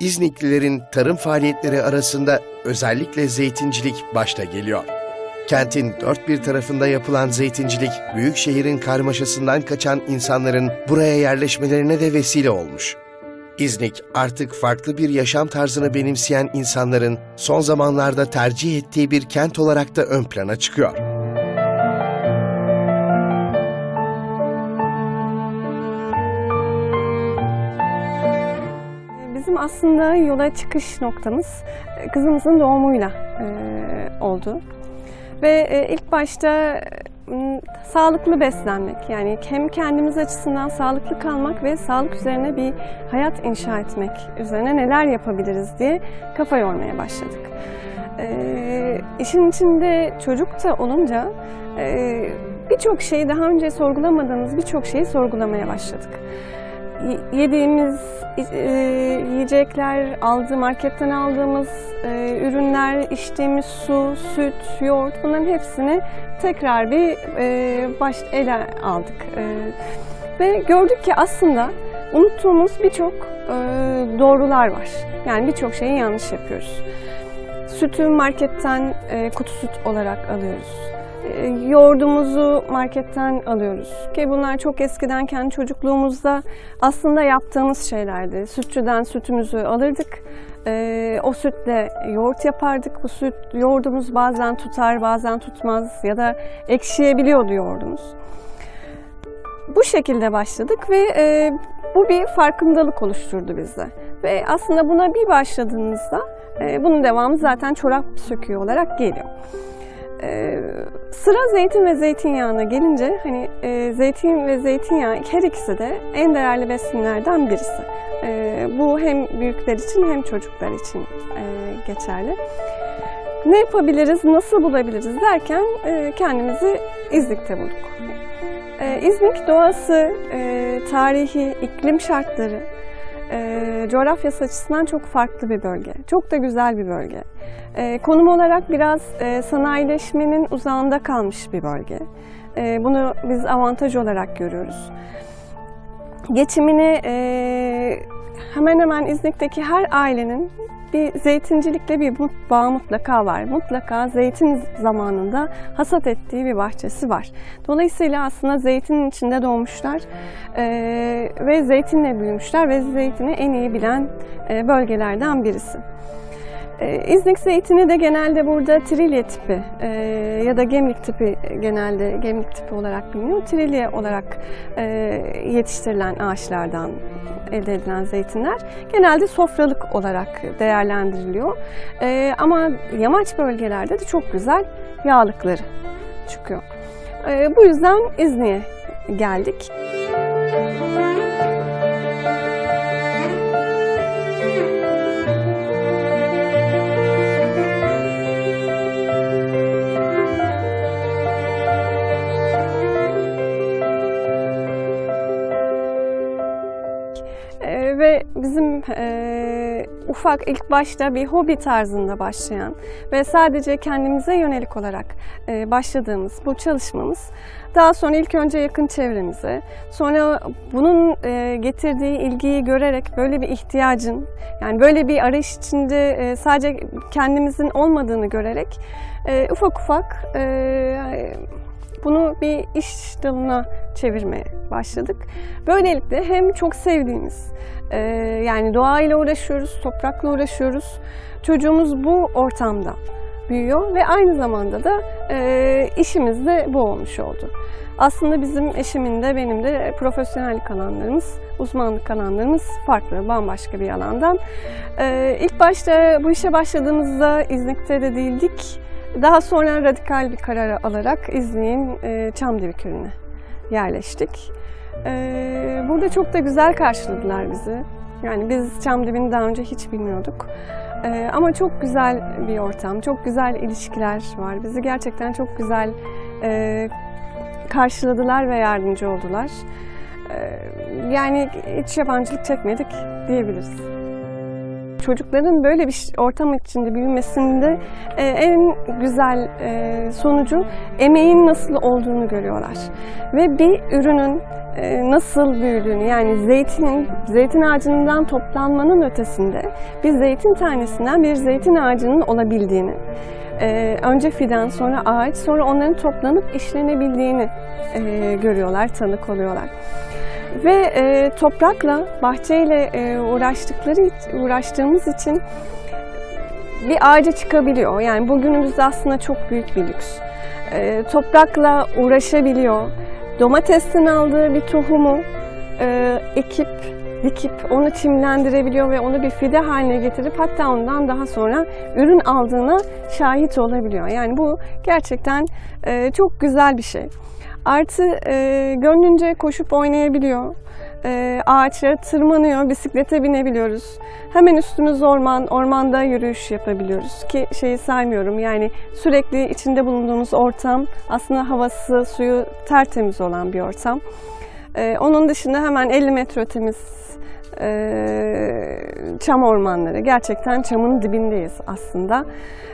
İzniklilerin tarım faaliyetleri arasında özellikle zeytincilik başta geliyor. Kentin dört bir tarafında yapılan zeytincilik, büyük şehrin karmaşasından kaçan insanların buraya yerleşmelerine de vesile olmuş. İznik artık farklı bir yaşam tarzını benimseyen insanların son zamanlarda tercih ettiği bir kent olarak da ön plana çıkıyor. Aslında yola çıkış noktamız e, kızımızın doğumuyla e, oldu. Ve e, ilk başta sağlıklı beslenmek yani hem kendimiz açısından sağlıklı kalmak ve sağlık üzerine bir hayat inşa etmek üzerine neler yapabiliriz diye kafa yormaya başladık. E, işin içinde çocuk da olunca e, birçok şeyi daha önce sorgulamadığımız birçok şeyi sorgulamaya başladık yediğimiz e, yiyecekler, aldığı marketten aldığımız e, ürünler, içtiğimiz su, süt, yoğurt bunların hepsini tekrar bir e, baş ele aldık. E, ve gördük ki aslında unuttuğumuz birçok e, doğrular var. Yani birçok şeyi yanlış yapıyoruz. Sütü marketten e, kutu süt olarak alıyoruz. E, Yoğurdumuzu marketten alıyoruz. Ki bunlar çok eskiden kendi çocukluğumuzda aslında yaptığımız şeylerdi. Sütçüden sütümüzü alırdık. E, o sütle yoğurt yapardık. Bu süt yoğurdumuz bazen tutar, bazen tutmaz ya da ekşiyebiliyordu yoğurdumuz. Bu şekilde başladık ve e, bu bir farkındalık oluşturdu bizde. Ve aslında buna bir başladığınızda bunun devamı zaten çorap söküğü olarak geliyor. Ee, sıra zeytin ve zeytinyağına gelince hani e, zeytin ve zeytinyağı her ikisi de en değerli besinlerden birisi. Ee, bu hem büyükler için hem çocuklar için e, geçerli. Ne yapabiliriz, nasıl bulabiliriz derken e, kendimizi İznik'te bulduk. E, İznik doğası, e, tarihi, iklim şartları, e, coğrafyası açısından çok farklı bir bölge. Çok da güzel bir bölge. E, konum olarak biraz e, sanayileşmenin uzağında kalmış bir bölge. E, bunu biz avantaj olarak görüyoruz. Geçimini e, hemen hemen İznik'teki her ailenin bir zeytincilikle bir bağı mutlaka var. Mutlaka zeytin zamanında hasat ettiği bir bahçesi var. Dolayısıyla aslında zeytinin içinde doğmuşlar ve zeytinle büyümüşler ve zeytini en iyi bilen bölgelerden birisi. Ee, İznik zeytini de genelde burada trilye tipi e, ya da gemlik tipi genelde gemlik tipi olarak biliniyor. Trilye olarak e, yetiştirilen ağaçlardan elde edilen zeytinler genelde sofralık olarak değerlendiriliyor. E, ama yamaç bölgelerde de çok güzel yağlıkları çıkıyor. E, bu yüzden İznik'e geldik. Ee, ve bizim e, ufak ilk başta bir hobi tarzında başlayan ve sadece kendimize yönelik olarak e, başladığımız bu çalışmamız daha sonra ilk önce yakın çevremize, sonra bunun e, getirdiği ilgiyi görerek böyle bir ihtiyacın, yani böyle bir arayış içinde e, sadece kendimizin olmadığını görerek e, ufak ufak e, bunu bir iş dalına çevirmeye başladık. Böylelikle hem çok sevdiğimiz, e, yani doğayla uğraşıyoruz, toprakla uğraşıyoruz. Çocuğumuz bu ortamda büyüyor ve aynı zamanda da e, işimiz de bu olmuş oldu. Aslında bizim eşimin de benim de profesyonellik alanlarımız, uzmanlık alanlarımız farklı, bambaşka bir alandan. E, ilk başta bu işe başladığımızda İznik'te de değildik. Daha sonra radikal bir karar alarak İznik'in e, Çamdibi köyüne yerleştik. E, burada çok da güzel karşıladılar bizi. Yani biz Çamdibi'ni daha önce hiç bilmiyorduk. E, ama çok güzel bir ortam, çok güzel ilişkiler var. Bizi gerçekten çok güzel e, karşıladılar ve yardımcı oldular. E, yani hiç yabancılık çekmedik diyebiliriz çocukların böyle bir ortam içinde büyümesinde e, en güzel e, sonucu emeğin nasıl olduğunu görüyorlar. Ve bir ürünün e, nasıl büyüdüğünü yani zeytinin, zeytin ağacından toplanmanın ötesinde bir zeytin tanesinden bir zeytin ağacının olabildiğini, e, önce fidan sonra ağaç sonra onların toplanıp işlenebildiğini görüyorlar, tanık oluyorlar. Ve e, toprakla, bahçeyle e, uğraştıkları uğraştığımız için bir ağaca çıkabiliyor. Yani bugünümüzde aslında çok büyük bir lüks. E, toprakla uğraşabiliyor. Domatesten aldığı bir tohumu e, ekip, dikip onu çimlendirebiliyor ve onu bir fide haline getirip hatta ondan daha sonra ürün aldığına şahit olabiliyor. Yani bu gerçekten e, çok güzel bir şey. Artı e, gönlünce koşup oynayabiliyor. E, ağaçlara tırmanıyor, bisiklete binebiliyoruz. Hemen üstümüz orman, ormanda yürüyüş yapabiliyoruz. Ki şeyi saymıyorum yani sürekli içinde bulunduğumuz ortam aslında havası, suyu tertemiz olan bir ortam. E, onun dışında hemen 50 metre ötemiz e, çam ormanları. Gerçekten çamın dibindeyiz aslında.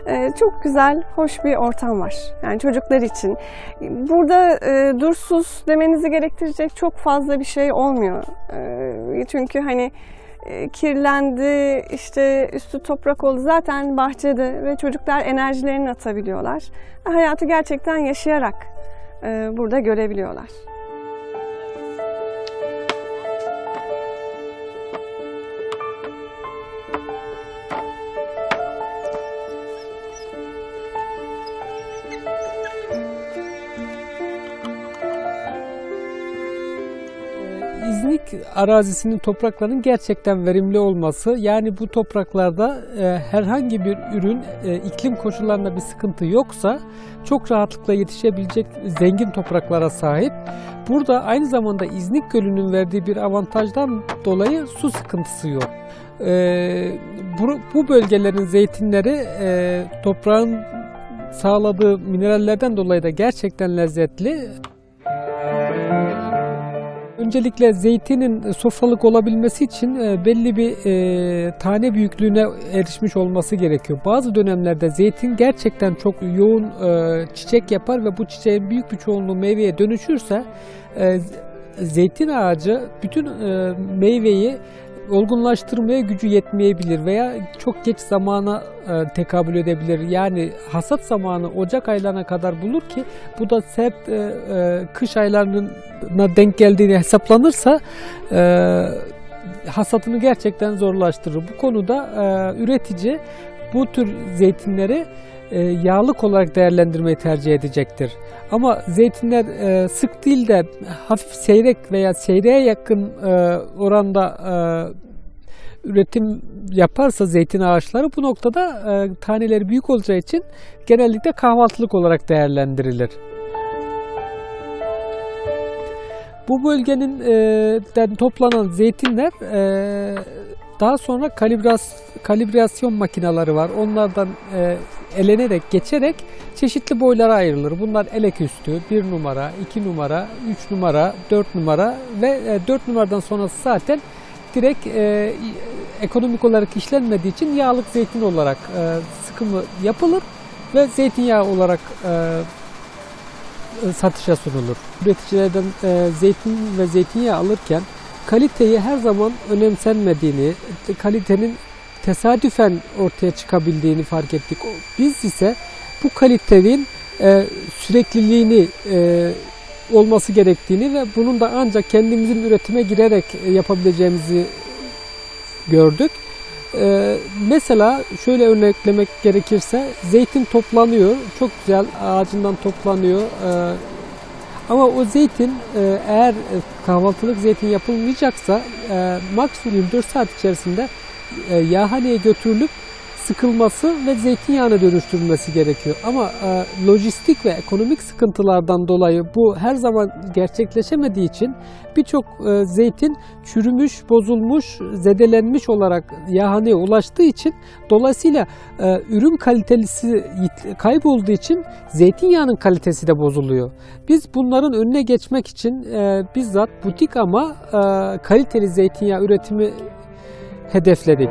E, çok güzel, hoş bir ortam var. Yani çocuklar için. Burada e, dursuz demenizi gerektirecek çok fazla bir şey olmuyor. E, çünkü hani e, kirlendi, işte üstü toprak oldu zaten bahçede ve çocuklar enerjilerini atabiliyorlar. Hayatı gerçekten yaşayarak e, burada görebiliyorlar. İznik arazisinin topraklarının gerçekten verimli olması yani bu topraklarda e, herhangi bir ürün e, iklim koşullarında bir sıkıntı yoksa çok rahatlıkla yetişebilecek zengin topraklara sahip. Burada aynı zamanda İznik Gölü'nün verdiği bir avantajdan dolayı su sıkıntısı yok. E, bu, bu bölgelerin zeytinleri e, toprağın sağladığı minerallerden dolayı da gerçekten lezzetli. Öncelikle zeytinin sofralık olabilmesi için e, belli bir e, tane büyüklüğüne erişmiş olması gerekiyor. Bazı dönemlerde zeytin gerçekten çok yoğun e, çiçek yapar ve bu çiçeğin büyük bir çoğunluğu meyveye dönüşürse zeytin ağacı bütün meyveyi olgunlaştırmaya gücü yetmeyebilir veya çok geç zamana e, tekabül edebilir. Yani hasat zamanı Ocak aylarına kadar bulur ki bu da sert e, e, kış aylarına denk geldiğini hesaplanırsa e, hasatını gerçekten zorlaştırır. Bu konuda e, üretici bu tür zeytinleri e, yağlık olarak değerlendirmeyi tercih edecektir. Ama zeytinler e, sık değil de hafif seyrek veya seyreğe yakın e, oranda üretim yaparsa zeytin ağaçları bu noktada taneleri büyük olacağı için genellikle kahvaltılık olarak değerlendirilir. Bu bölgenin e, toplanan zeytinler e, daha sonra kalibras, kalibrasyon makineleri var. Onlardan e, elenerek, geçerek çeşitli boylara ayrılır. Bunlar elek üstü, 1 numara, 2 numara, 3 numara, 4 numara ve e, 4 numaradan sonrası zaten direkt e, ekonomik olarak işlenmediği için yağlık zeytin olarak e, sıkımı yapılır ve zeytinyağı olarak e, satışa sunulur. Üreticilerden e, zeytin ve zeytinyağı alırken kaliteyi her zaman önemsenmediğini, kalitenin tesadüfen ortaya çıkabildiğini fark ettik. Biz ise bu kalitenin e, sürekliliğini e, olması gerektiğini ve bunun da ancak kendimizin üretime girerek e, yapabileceğimizi gördük. Ee, mesela şöyle örneklemek gerekirse zeytin toplanıyor. Çok güzel ağacından toplanıyor. Ee, ama o zeytin e, eğer kahvaltılık zeytin yapılmayacaksa e, maksimum 24 saat içerisinde e, yağhaneye götürülüp sıkılması ve zeytinyağına dönüştürülmesi gerekiyor. Ama e, lojistik ve ekonomik sıkıntılardan dolayı bu her zaman gerçekleşemediği için birçok e, zeytin çürümüş, bozulmuş, zedelenmiş olarak yağhaneye ulaştığı için dolayısıyla e, ürün kalitesi kaybolduğu için zeytinyağının kalitesi de bozuluyor. Biz bunların önüne geçmek için e, bizzat butik ama e, kaliteli zeytinyağı üretimi hedefledik.